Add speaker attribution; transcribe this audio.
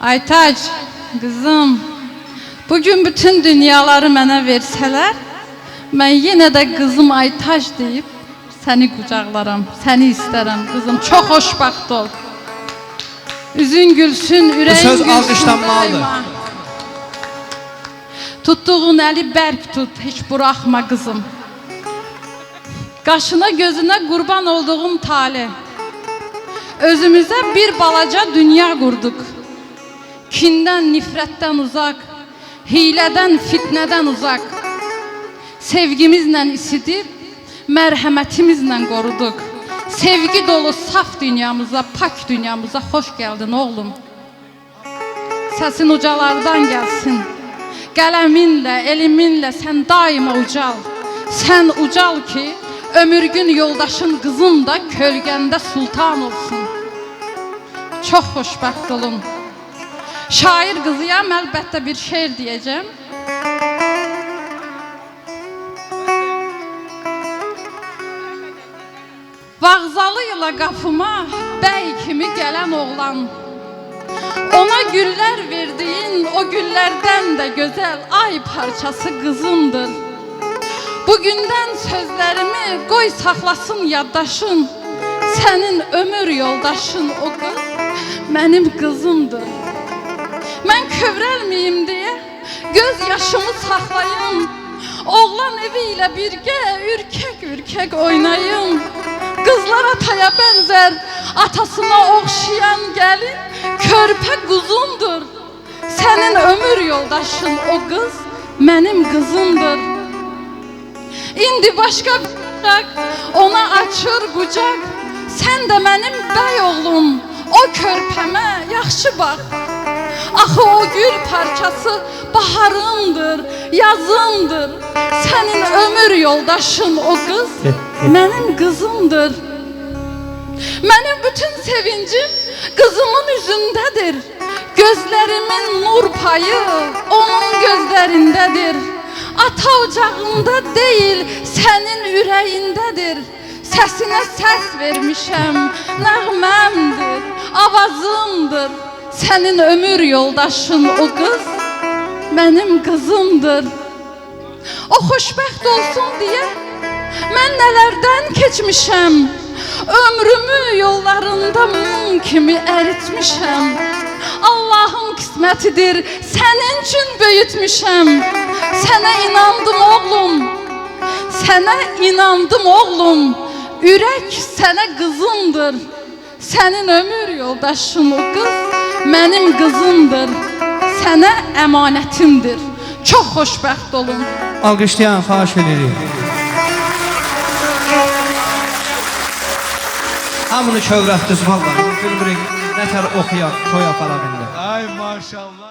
Speaker 1: Aytac, kızım, bugün bütün dünyaları mənə versələr, mən yenə də qızım Aytac deyib səni qucaqlaram, səni istərəm qızım. Çox xoşbəxt ol. Üzün gülsün, ürəyin
Speaker 2: söz
Speaker 1: gülsün
Speaker 2: alqışlanmalıdır.
Speaker 1: daima. Tutduğun əli bərk tut, heç buraxma qızım. Qaşına gözünə qurban olduğum tale. Özümüzə bir balaca dünya qurduq. Kindən, nifrətdən uzaq, hilədən, fitnədən uzaq. Sevgimizlə isidib, mərhəmətimizlə qoruduq. Sevgi dolu saf dünyamıza, pak dünyamıza xoş gəldin oğlum. Səsin ucalardan gəlsin. Qələminlə, eliminlə sən daima ucal. Sən ucal ki, ömürgün yoldaşın qızın da kölgəndə sultan olsun. Çox xoşbəxt olun. Şair qızıyam, əlbəttə bir şeir deyəcəm. Vağzalı ilə qapıma bəy kimi gələn oğlan Ona güller verdiğin o güllerden de güzel ay parçası kızımdır. Bugünden sözlerimi koy saklasın yaddaşın. Senin ömür yoldaşın o kız benim kızımdır. Ben kövrəlməyim diye göz yaşımı saklayım. Oğlan eviyle birgə ürkek ürkek oynayım. Kızlar ataya benzer, atasına okşayan gelin körpe kuzumdur. Senin ömür yoldaşın o kız benim kızımdır. İndi başka bir bırak, ona açır kucak. Sen de benim bey oğlum, o körpeme yaxşı bak. Axı o gül parçası baharımdır, yazımdır. Senin ömür yoldaşın o kız benim kızımdır. Benim bütün sevincim kızımın yüzündedir. Gözlerimin nur payı onun gözlerindedir. Ata ocağında değil, senin ürəyindədir. Səsinə səs vermişəm, nəğməmdir, avazımdır. Sənin ömür yoldaşın o qız mənim qızımdır. O xoşbəxt olsun deyə mən nələrdən keçmişəm. Ömrümü yollarında mum kimi əritmişəm. Allahın qismətidir, sənin üçün böyütmüşəm. Sənə inandım oğlum. Sənə inandım oğlum. Ürək sənə qızımdır. Sənin ömür yoldaşın o qız mənim qızımdır. Sənə əmanətimdir. Çox xoşbəxt olun.
Speaker 2: Alqışlayan xahiş edirik. Hamını kövrətdiniz vallahi. Bilmirik nətər oxuyan toy aparaq indi.
Speaker 3: Ay maşallah.